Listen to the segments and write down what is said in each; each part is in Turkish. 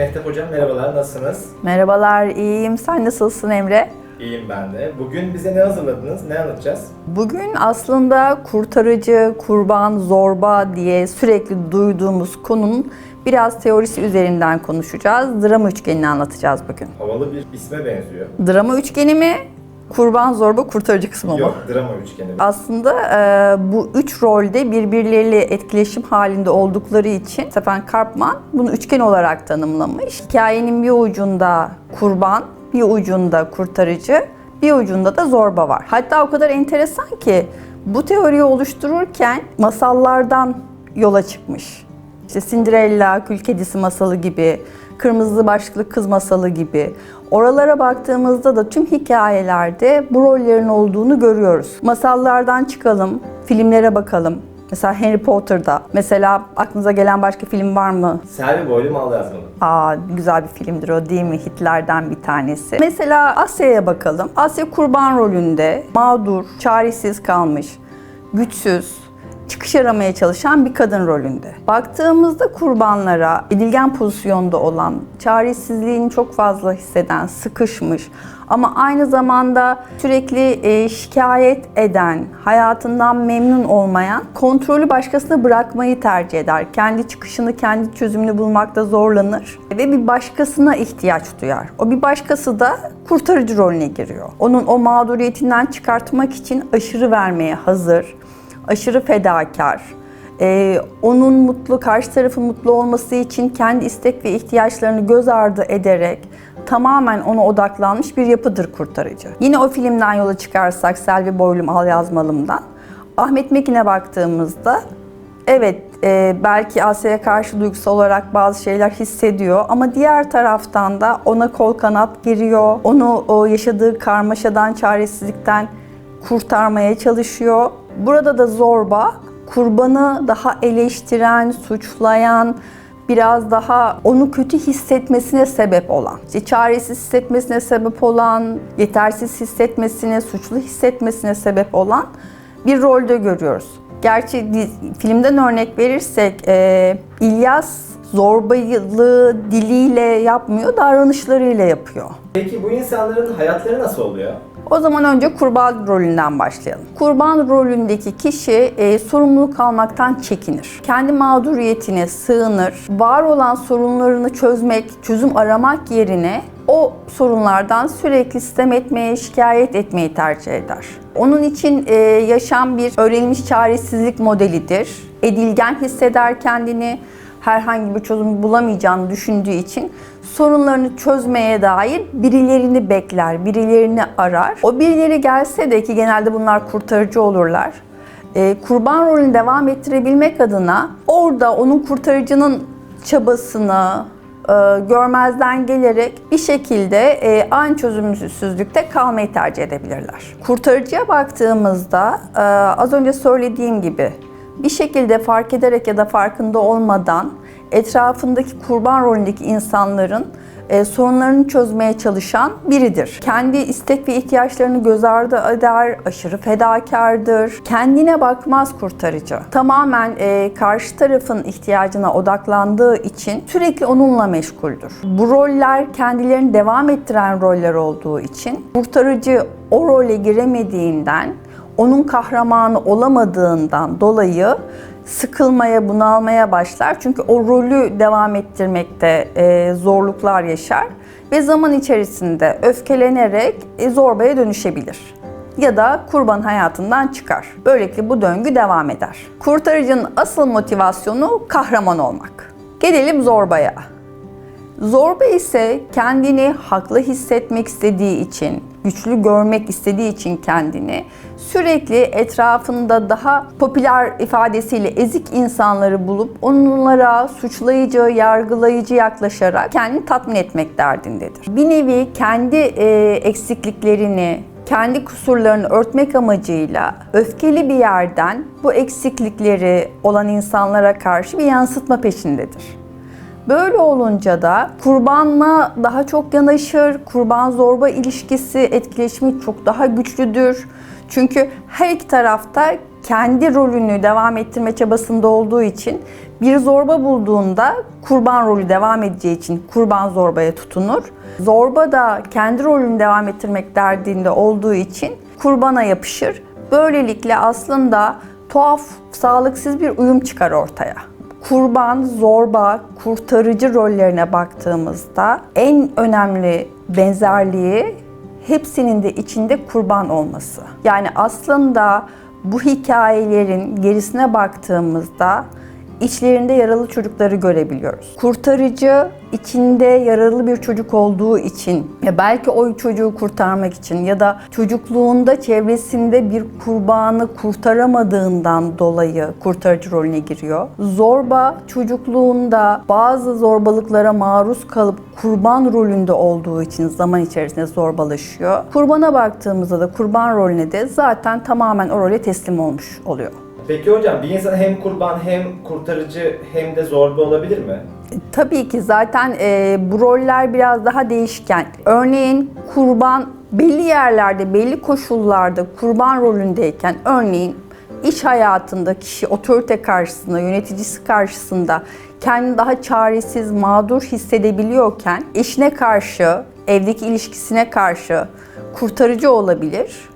Mehtap Hocam merhabalar, nasılsınız? Merhabalar, iyiyim. Sen nasılsın Emre? İyiyim ben de. Bugün bize ne hazırladınız, ne anlatacağız? Bugün aslında kurtarıcı, kurban, zorba diye sürekli duyduğumuz konunun biraz teorisi üzerinden konuşacağız. Drama üçgenini anlatacağız bugün. Havalı bir isme benziyor. Drama üçgeni mi? Kurban, zorba, kurtarıcı kısmı mı? Yok, drama üçgeni. Aslında e, bu üç rolde birbirleriyle etkileşim halinde oldukları için Stefan Karpman bunu üçgen olarak tanımlamış. Hikayenin bir ucunda kurban, bir ucunda kurtarıcı, bir ucunda da zorba var. Hatta o kadar enteresan ki bu teoriyi oluştururken masallardan yola çıkmış. İşte Cinderella, Kül Kedisi masalı gibi, Kırmızı Başlıklı Kız masalı gibi. Oralara baktığımızda da tüm hikayelerde bu rollerin olduğunu görüyoruz. Masallardan çıkalım, filmlere bakalım. Mesela Harry Potter'da. Mesela aklınıza gelen başka film var mı? Selvi boylu mal yazmalı. Aa güzel bir filmdir o değil mi? Hitler'den bir tanesi. Mesela Asya'ya bakalım. Asya kurban rolünde mağdur, çaresiz kalmış, güçsüz, çıkış aramaya çalışan bir kadın rolünde. Baktığımızda kurbanlara edilgen pozisyonda olan, çaresizliğini çok fazla hisseden, sıkışmış ama aynı zamanda sürekli e, şikayet eden, hayatından memnun olmayan, kontrolü başkasına bırakmayı tercih eder. Kendi çıkışını, kendi çözümünü bulmakta zorlanır ve bir başkasına ihtiyaç duyar. O bir başkası da kurtarıcı rolüne giriyor. Onun o mağduriyetinden çıkartmak için aşırı vermeye hazır, aşırı fedakar, ee, onun mutlu, karşı tarafın mutlu olması için kendi istek ve ihtiyaçlarını göz ardı ederek tamamen ona odaklanmış bir yapıdır kurtarıcı. Yine o filmden yola çıkarsak Selvi Boylum Al Yazmalım'dan Ahmet Mekin'e baktığımızda evet e, belki Asya'ya karşı duygusal olarak bazı şeyler hissediyor ama diğer taraftan da ona kol kanat giriyor. Onu o yaşadığı karmaşadan, çaresizlikten kurtarmaya çalışıyor. Burada da zorba kurbanı daha eleştiren, suçlayan, biraz daha onu kötü hissetmesine sebep olan, işte çaresiz hissetmesine sebep olan, yetersiz hissetmesine, suçlu hissetmesine sebep olan bir rolde görüyoruz. Gerçi filmden örnek verirsek e, İlyas zorbalığı diliyle yapmıyor, davranışlarıyla yapıyor. Peki bu insanların hayatları nasıl oluyor? O zaman önce kurban rolünden başlayalım. Kurban rolündeki kişi e, sorumluluk almaktan çekinir. Kendi mağduriyetine sığınır. Var olan sorunlarını çözmek, çözüm aramak yerine o sorunlardan sürekli sistem etmeye, şikayet etmeyi tercih eder. Onun için e, yaşam bir öğrenilmiş çaresizlik modelidir. Edilgen hisseder kendini herhangi bir çözüm bulamayacağını düşündüğü için sorunlarını çözmeye dair birilerini bekler, birilerini arar. O birileri gelse de ki genelde bunlar kurtarıcı olurlar. e, kurban rolünü devam ettirebilmek adına orada onun kurtarıcının çabasını e, görmezden gelerek bir şekilde e, aynı çözümsüzlükte kalmayı tercih edebilirler. Kurtarıcıya baktığımızda e, az önce söylediğim gibi bir şekilde fark ederek ya da farkında olmadan etrafındaki kurban rolündeki insanların e, sorunlarını çözmeye çalışan biridir. Kendi istek ve ihtiyaçlarını göz ardı eder, aşırı fedakardır. Kendine bakmaz kurtarıcı. Tamamen e, karşı tarafın ihtiyacına odaklandığı için sürekli onunla meşguldür. Bu roller kendilerini devam ettiren roller olduğu için kurtarıcı o role giremediğinden onun kahramanı olamadığından dolayı sıkılmaya, bunalmaya başlar. Çünkü o rolü devam ettirmekte e, zorluklar yaşar ve zaman içerisinde öfkelenerek e, zorbaya dönüşebilir ya da kurban hayatından çıkar. Böylelikle bu döngü devam eder. Kurtarıcının asıl motivasyonu kahraman olmak. Gelelim zorbaya. Zorba ise kendini haklı hissetmek istediği için, güçlü görmek istediği için kendini sürekli etrafında daha popüler ifadesiyle ezik insanları bulup onlara suçlayıcı, yargılayıcı yaklaşarak kendini tatmin etmek derdindedir. Bir nevi kendi e, eksikliklerini, kendi kusurlarını örtmek amacıyla öfkeli bir yerden bu eksiklikleri olan insanlara karşı bir yansıtma peşindedir. Böyle olunca da kurbanla daha çok yanaşır. Kurban zorba ilişkisi etkileşimi çok daha güçlüdür. Çünkü her iki tarafta kendi rolünü devam ettirme çabasında olduğu için Bir zorba bulduğunda kurban rolü devam edeceği için kurban zorbaya tutunur. Zorba da kendi rolünü devam ettirmek derdinde olduğu için kurbana yapışır. Böylelikle aslında tuhaf, sağlıksız bir uyum çıkar ortaya. Kurban, zorba, kurtarıcı rollerine baktığımızda en önemli benzerliği hepsinin de içinde kurban olması. Yani aslında bu hikayelerin gerisine baktığımızda içlerinde yaralı çocukları görebiliyoruz. Kurtarıcı içinde yaralı bir çocuk olduğu için ya belki o çocuğu kurtarmak için ya da çocukluğunda çevresinde bir kurbanı kurtaramadığından dolayı kurtarıcı rolüne giriyor. Zorba çocukluğunda bazı zorbalıklara maruz kalıp kurban rolünde olduğu için zaman içerisinde zorbalaşıyor. Kurbana baktığımızda da kurban rolüne de zaten tamamen o role teslim olmuş oluyor. Peki hocam bir insan hem kurban hem kurtarıcı hem de zorba olabilir mi? Tabii ki zaten e, bu roller biraz daha değişken. Örneğin kurban belli yerlerde, belli koşullarda kurban rolündeyken örneğin iş hayatında kişi otorite karşısında, yöneticisi karşısında kendini daha çaresiz, mağdur hissedebiliyorken eşine karşı, evdeki ilişkisine karşı kurtarıcı olabilir.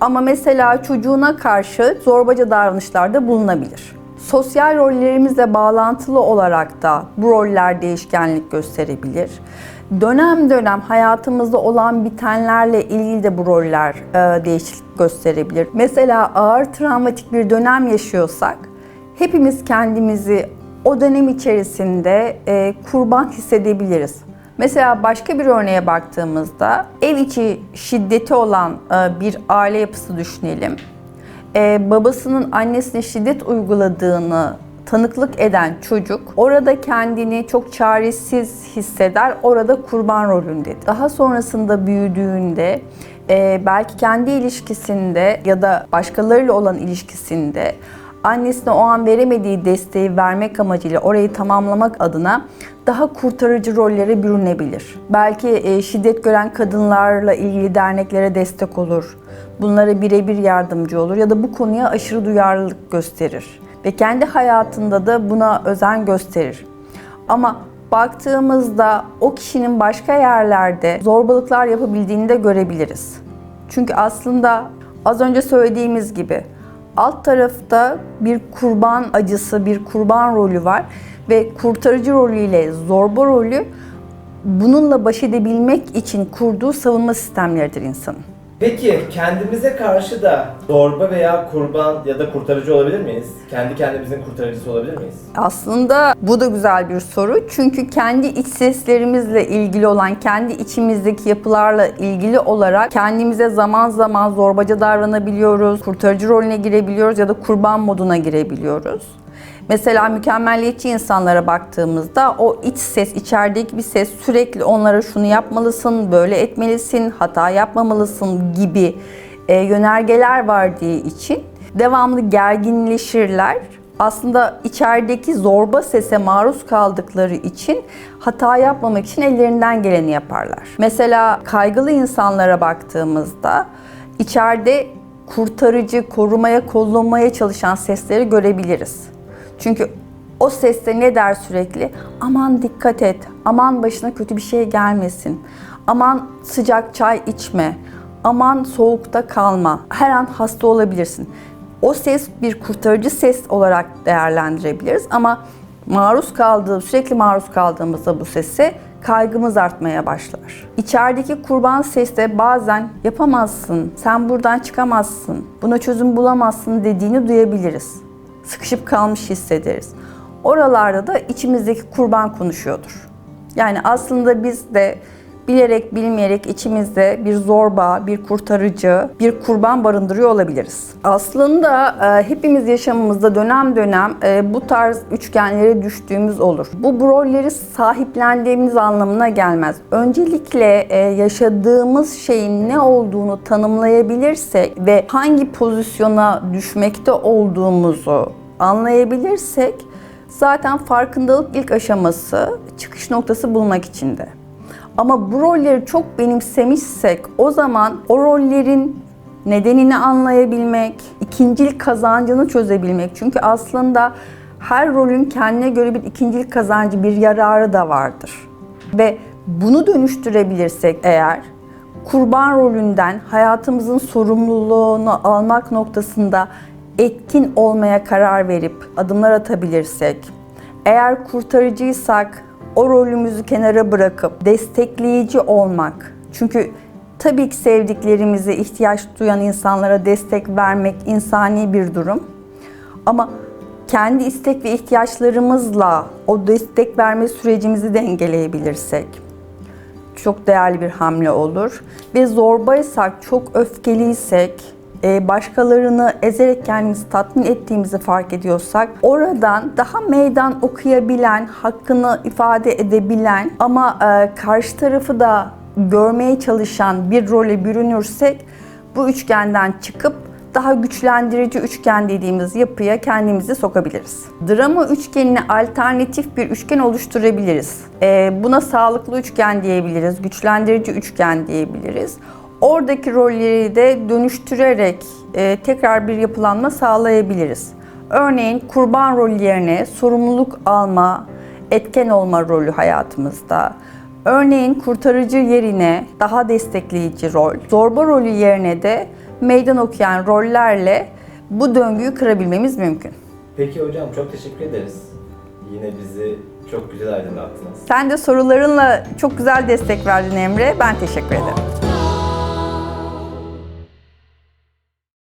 Ama mesela çocuğuna karşı zorbaca davranışlarda bulunabilir. Sosyal rollerimizle bağlantılı olarak da bu roller değişkenlik gösterebilir. Dönem dönem hayatımızda olan bitenlerle ilgili de bu roller e, değişiklik gösterebilir. Mesela ağır travmatik bir dönem yaşıyorsak hepimiz kendimizi o dönem içerisinde e, kurban hissedebiliriz. Mesela başka bir örneğe baktığımızda ev içi şiddeti olan e, bir aile yapısı düşünelim. E, babasının annesine şiddet uyguladığını tanıklık eden çocuk orada kendini çok çaresiz hisseder, orada kurban rolündedir. Daha sonrasında büyüdüğünde e, belki kendi ilişkisinde ya da başkalarıyla olan ilişkisinde annesine o an veremediği desteği vermek amacıyla orayı tamamlamak adına daha kurtarıcı rollere bürünebilir. Belki e, şiddet gören kadınlarla ilgili derneklere destek olur. Bunlara birebir yardımcı olur ya da bu konuya aşırı duyarlılık gösterir. Ve kendi hayatında da buna özen gösterir. Ama baktığımızda o kişinin başka yerlerde zorbalıklar yapabildiğini de görebiliriz. Çünkü aslında az önce söylediğimiz gibi alt tarafta bir kurban acısı, bir kurban rolü var ve kurtarıcı rolüyle zorba rolü bununla baş edebilmek için kurduğu savunma sistemleridir insanın. Peki kendimize karşı da zorba veya kurban ya da kurtarıcı olabilir miyiz? Kendi kendimizin kurtarıcısı olabilir miyiz? Aslında bu da güzel bir soru. Çünkü kendi iç seslerimizle ilgili olan, kendi içimizdeki yapılarla ilgili olarak kendimize zaman zaman zorbaca davranabiliyoruz, kurtarıcı rolüne girebiliyoruz ya da kurban moduna girebiliyoruz. Mesela mükemmelliyetçi insanlara baktığımızda o iç ses, içerideki bir ses sürekli onlara şunu yapmalısın, böyle etmelisin, hata yapmamalısın gibi e, yönergeler verdiği için devamlı gerginleşirler. Aslında içerideki zorba sese maruz kaldıkları için hata yapmamak için ellerinden geleni yaparlar. Mesela kaygılı insanlara baktığımızda içeride kurtarıcı, korumaya, kollamaya çalışan sesleri görebiliriz. Çünkü o seste ne der sürekli? Aman dikkat et, aman başına kötü bir şey gelmesin, aman sıcak çay içme, aman soğukta kalma, her an hasta olabilirsin. O ses bir kurtarıcı ses olarak değerlendirebiliriz ama maruz kaldığı, sürekli maruz kaldığımızda bu sese kaygımız artmaya başlar. İçerideki kurban seste bazen yapamazsın, sen buradan çıkamazsın, buna çözüm bulamazsın dediğini duyabiliriz sıkışıp kalmış hissederiz. Oralarda da içimizdeki kurban konuşuyordur. Yani aslında biz de bilerek bilmeyerek içimizde bir zorba, bir kurtarıcı, bir kurban barındırıyor olabiliriz. Aslında e, hepimiz yaşamımızda dönem dönem e, bu tarz üçgenlere düştüğümüz olur. Bu rolleri sahiplendiğimiz anlamına gelmez. Öncelikle e, yaşadığımız şeyin ne olduğunu tanımlayabilirsek ve hangi pozisyona düşmekte olduğumuzu anlayabilirsek zaten farkındalık ilk aşaması çıkış noktası bulmak içinde. Ama bu rolleri çok benimsemişsek o zaman o rollerin nedenini anlayabilmek, ikincil kazancını çözebilmek. Çünkü aslında Her rolün kendine göre bir ikincilik kazancı, bir yararı da vardır. Ve bunu dönüştürebilirsek eğer kurban rolünden hayatımızın sorumluluğunu almak noktasında etkin olmaya karar verip adımlar atabilirsek, eğer kurtarıcıysak o rolümüzü kenara bırakıp destekleyici olmak. Çünkü tabii ki sevdiklerimize ihtiyaç duyan insanlara destek vermek insani bir durum. Ama kendi istek ve ihtiyaçlarımızla o destek verme sürecimizi dengeleyebilirsek çok değerli bir hamle olur. Ve zorbaysak, çok öfkeliysek, başkalarını ezerek kendimizi tatmin ettiğimizi fark ediyorsak oradan daha meydan okuyabilen, hakkını ifade edebilen ama e, karşı tarafı da görmeye çalışan bir role bürünürsek bu üçgenden çıkıp daha güçlendirici üçgen dediğimiz yapıya kendimizi sokabiliriz. Drama üçgenine alternatif bir üçgen oluşturabiliriz. Ee, buna sağlıklı üçgen diyebiliriz, güçlendirici üçgen diyebiliriz. Oradaki rolleri de dönüştürerek e, tekrar bir yapılanma sağlayabiliriz. Örneğin kurban rolü yerine sorumluluk alma, etken olma rolü hayatımızda. Örneğin kurtarıcı yerine daha destekleyici rol, zorba rolü yerine de meydan okuyan rollerle bu döngüyü kırabilmemiz mümkün. Peki hocam çok teşekkür ederiz. Yine bizi çok güzel aydınlattınız. Sen de sorularınla çok güzel destek verdin Emre. Ben teşekkür ederim.